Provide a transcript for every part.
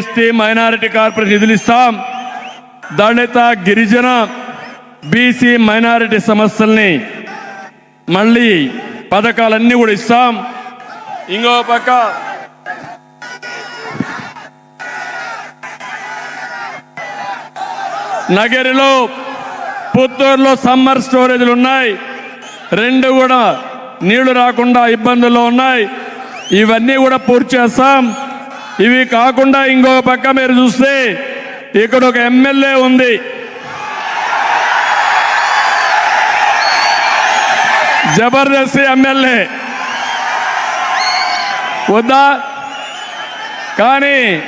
ST minority corporation నిధులు ఇస్తాం. దళిత గిరిజన బీసీ మైనారిటీ సమస్యల్ని మళ్ళీ పథకాలన్నీ కూడా ఇస్తాం. ఇంకో పక్క నగరిలో పుత్తూరులో సమ్మర్ స్టోరేజ్లు ఉన్నాయి. రెండు కూడా నీళ్ళు రాకుండా ఇబ్బందుల్లో ఉన్నాయి. ఇవన్నీ కూడా పూర్తి చేస్తాం. ఇవి కాకుండా ఇంకో పక్క మీరు చూస్తే ఇక్కడ ఒక ఎమ్మెల్యే ఉంది. జబర్దస్త్ ఎమ్మెల్యే. వద్దా? కానీ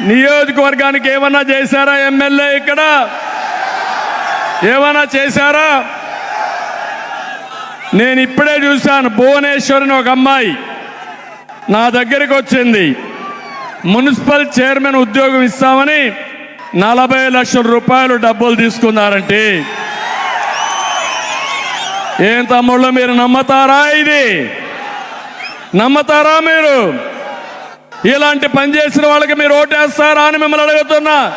నియోజకవర్గానికి ఏమన్నా చేశారా ఎమ్మెల్యే ఇక్కడ? ఏమన్నా చేశారా? నేను ఇప్పుడే చూశాను భువనేశ్వరిని ఒక అమ్మాయి నా దగ్గరికి వచ్చింది. మున్సిపల్ చైర్మన్ ఉద్యోగం ఇస్తామని నలభై లక్షల రూపాయలు డబ్బులు తీసుకున్నారంటే. ఏం తమ్ముళ్ళు మీరు నమ్మతారా ఇది? నమ్మతారా మీరు? ఇలాంటి పని చేసిన వాళ్ళకి మీరు ఓటేస్తారా అని మిమ్మల్ని అడుగుతున్నా.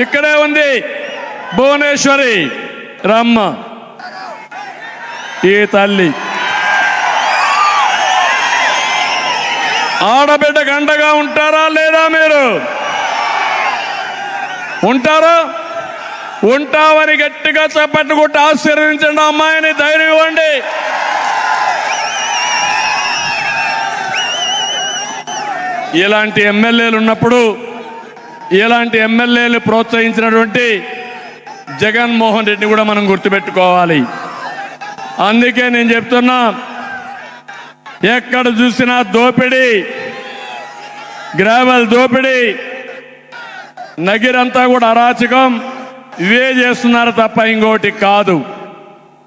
ఇక్కడే ఉంది భువనేశ్వరి రమ్మ. ఈ తల్లి ఆడబిడ్డ గండగా ఉంటారా లేదా మీరు? ఉంటారా? ఉంటామని గట్టిగా చప్పట్లు ఆశీర్వించండి అమ్మాయిని ధైర్యం ఇవ్వండి. ఇలాంటి ఎమ్మెల్యేలు ఉన్నప్పుడు ఇలాంటి ఎమ్మెల్యేలు ప్రోత్సహించినటువంటి జగన్మోహన్ రెడ్డిని కూడా మనం గుర్తుపెట్టుకోవాలి. అందుకే నేను చెప్తున్నా ఎక్కడ చూసినా దోపిడీ. గ్రావెల్ దోపిడీ. నగిరంతా కూడా అరాచకం. ఇవే చేస్తున్నారు తప్ప ఇంకోటి కాదు.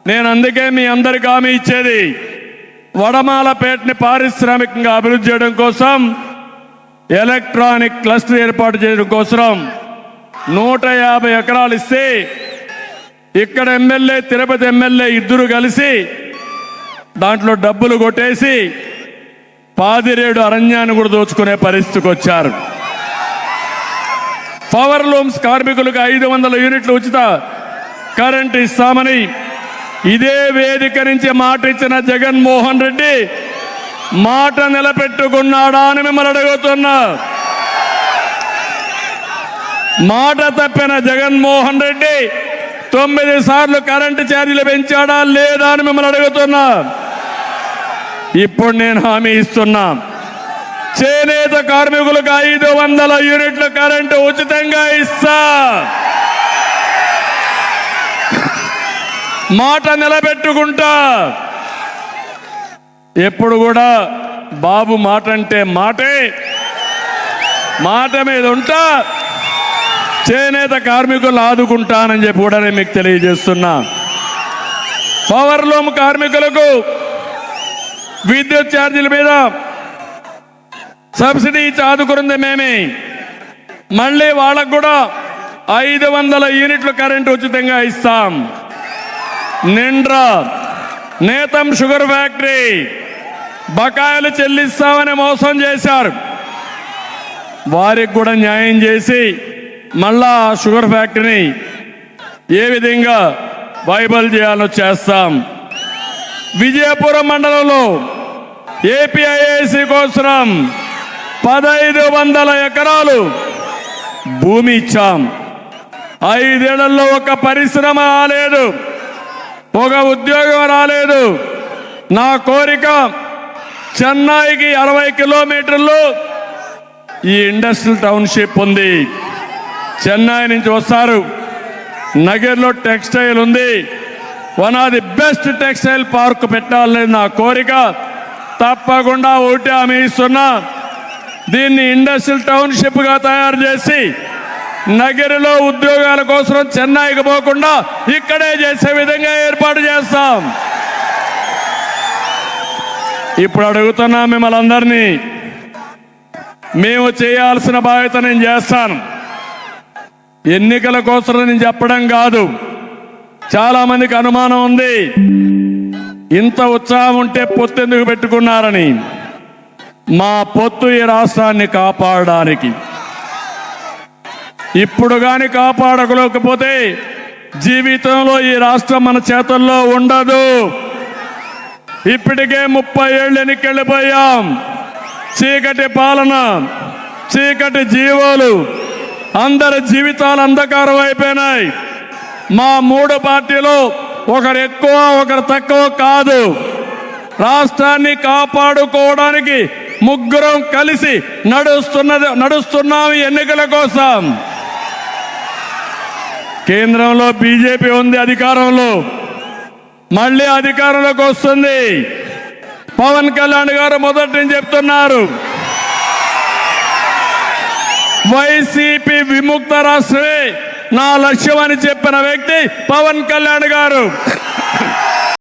నేను అందుకే మీ అందరికి హామీ ఇచ్చేది. వడమాలపేటని పారిశ్రామికంగా అభివృద్ధి చేయడం కోసం ఎలక్ట్రానిక్ క్లస్టర్ ఏర్పాటు చేయడం కోసం నూట యాభై ఎకరాలు ఇస్తే ఇక్కడ ఎమ్మెల్యే తిరుపతి ఎమ్మెల్యే ఇద్దరు కలిసి దాంట్లో డబ్బులు కొట్టేసి పాదిరేడు అరణ్యాన్ని కూడా దోచుకునే పరిస్థితికి వచ్చారు. పవర్ లూమ్స్ కార్మికులకు ఐదు వందల యూనిట్లు ఉచిత కరెంట్ ఇస్తామని ఇదే వేదిక నుంచి మాట ఇచ్చిన జగన్మోహన్ రెడ్డి మాట నిలబెట్టుకున్నాడా అని మిమ్మల్ని అడుగుతున్నా. మాట తప్పిన జగన్మోహన్ రెడ్డి తొమ్మిది సార్లు కరెంటు ఛార్జీలు పెంచాడా లేదా అని మిమ్మల్ని అడుగుతున్నా. ఇప్పుడు నేను హామీ ఇస్తున్నా. చేనేత కార్మికులకు ఐదు వందల యూనిట్ల కరెంటు ఉచితంగా ఇస్తా. మాట నిలబెట్టుకుంటా. ఎప్పుడు కూడా బాబు మాట అంటే మాటే. మాట మీద ఉంటా. చేనేత కార్మికులు ఆదుకుంటానని చెప్పి కూడా నేను మీకు తెలియజేస్తున్నా. పవర్లూమ్ కార్మికులకు విద్యుత్ ఛార్జీల మీద సబ్సిడీ ఇచ్చి మేమే. మళ్ళీ వాళ్ళకు కూడా ఐదు వందల యూనిట్లు కరెంటు ఉచితంగా ఇస్తాం. నిండ్రా నేతం షుగర్ ఫ్యాక్టరీ బకాయిలు చెల్లిస్తామని మోసం చేశారు. వారికి కూడా న్యాయం చేసి మళ్ళా ఆ షుగర్ ఫ్యాక్టరీని ఏ విధంగా వైబల్ చేయాలో చేస్తాం. విజయపురం మండలంలో ఏపీఐఏసి కోసం పదహైదు వందల ఎకరాలు భూమి ఇచ్చాం. ఐదేళ్ళలో ఒక పరిశ్రమ రాలేదు. ఒక ఉద్యోగం రాలేదు. నా కోరిక చెన్నైకి అరవై కిలోమీటర్లు ఈ ఇండస్ట్రియల్ టౌన్షిప్ ఉంది. చెన్నై నుంచి వస్తారు. నగర్లో టెక్స్టైల్ ఉంది. One of the best textile park పెట్టాలని నా కోరిక. తప్పకుండా ఒకటి హామీ ఇస్తున్నా. దీన్ని ఇండస్ట్రియల్ టౌన్షిప్గా తయారు చేసి నగరిలో ఉద్యోగాల కోసం చెన్నైకి పోకుండా ఇక్కడే చేసే విధంగా ఏర్పాటు చేస్తాం. ఇప్పుడు అడుగుతున్నా మిమ్మల్ని అందరినీ మేము చేయాల్సిన బాధ్యత నేను చేస్తాను. ఎన్నికల కోసం నేను చెప్పడం కాదు. చాలామందికి అనుమానం ఉంది. ఇంత ఉత్సాహం ఉంటే పొత్తు ఎందుకు పెట్టుకున్నారని? మా పొత్తు ఈ రాష్ట్రాన్ని కాపాడడానికి. ఇప్పుడు కానీ కాపాడకలేకపోతే జీవితంలో ఈ రాష్ట్రం మన చేతుల్లో ఉండదు. ఇప్పటికే ముప్పై ఏళ్ళు ఎన్నికెళ్ళిపోయాం చీకటి పాలన చీకటి జీవాలు అందరి జీవితాలు అంధకారం అయిపోయినాయి. మా మూడు పార్టీలు ఒకరు ఎక్కువ ఒకరు తక్కువ కాదు. రాష్ట్రాన్ని కాపాడుకోవడానికి ముగ్గురం కలిసి నడుస్తున్నది నడుస్తున్నాం ఎన్నికల కోసం. కేంద్రంలో బీజేపీ ఉంది అధికారంలో. మళ్ళీ అధికారంలోకి వస్తుంది. పవన్ కళ్యాణ్ గారు మొదటి నుంచి చెప్తున్నారు. వైసీపీ విముక్త రాష్ట్రమే. నా లక్ష్యం అని చెప్పిన వ్యక్తి పవన్ కళ్యాణ్ గారు.